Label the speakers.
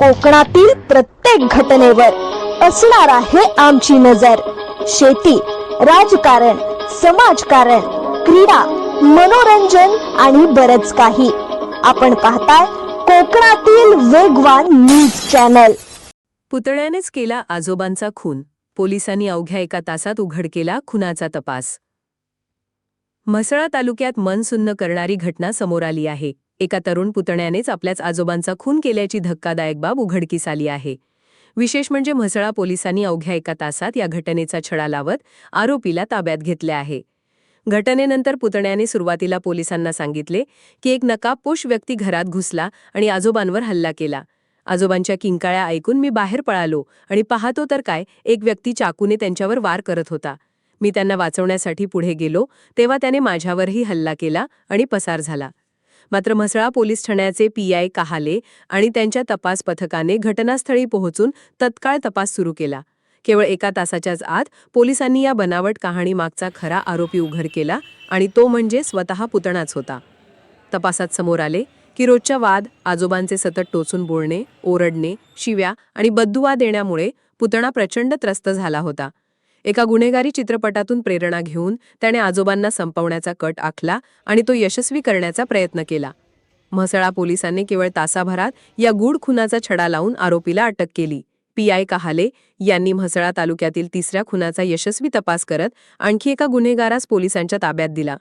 Speaker 1: कोकणातील प्रत्येक घटनेवर असणार आहे आमची नजर. शेती राजकारण समाजकारण क्रीडा मनोरंजन आणि बरच काही. आपण पाहताय कोकणातील वेगवान न्यूज चॅनल.
Speaker 2: पुतळ्यानेच केला आजोबांचा खून. पोलिसांनी अवघ्या एका तासात उघड केला खुनाचा तपास. म्हसळा तालुक्यात मन सुन्न करणारी घटना समोर आली आहे. एका तरुण पुतण्यानेच आपल्याच आजोबांचा खून केल्याची धक्कादायक बाब उघडकीस आली आहे. विशेष म्हणजे म्हसळा पोलिसांनी अवघ्या एका तासात या घटनेचा छडा लावत आरोपीला ताब्यात घेतले आहे. घटनेनंतर पुतण्याने सुरुवातीला पोलिसांना सांगितले की एक नकाबपोश व्यक्ती घरात घुसला आणि आजोबांवर हल्ला केला. आजोबांच्या किंकाळ्या ऐकून मी बाहेर पळालो आणि पाहतो तर काय एक व्यक्ती चाकूने त्यांच्यावर वार करत होता. मी त्यांना वाचवण्यासाठी पुढे गेलो तेव्हा त्याने माझ्यावरही हल्ला केला आणि पसार झाला. मात्र म्हसळा पोलीस ठाण्याचे पीआय कहाले आणि त्यांच्या तपास पथकाने घटनास्थळी पोहोचून तत्काळ तपास सुरू केला. केवळ एका तासाच्याच आत पोलिसांनी या बनावट कहाणीमागचा खरा आरोपी उघड केला आणि तो म्हणजे स्वतः पुतणाच होता. तपासात समोर आले की रोजच्या वाद आजोबांचे सतत टोचून बोलणे ओरडणे शिव्या आणि बद्दुवा देण्यामुळे पुतणा प्रचंड त्रस्त झाला होता. एका गुन्हेगारी चित्रपटातून प्रेरणा घेऊन त्याने आजोबांना संपवण्याचा कट आखला आणि तो यशस्वी करण्याचा प्रयत्न केला. म्हसळा पोलिसांनी केवळ तासाभरात या गूढ खुनाचा छडा लावून आरोपीला अटक केली. पी आय कहाले यांनी म्हसळा तालुक्यातील तिसऱ्या खुनाचा यशस्वी तपास करत आणखी एका गुन्हेगारास पोलिसांच्या ताब्यात दिला.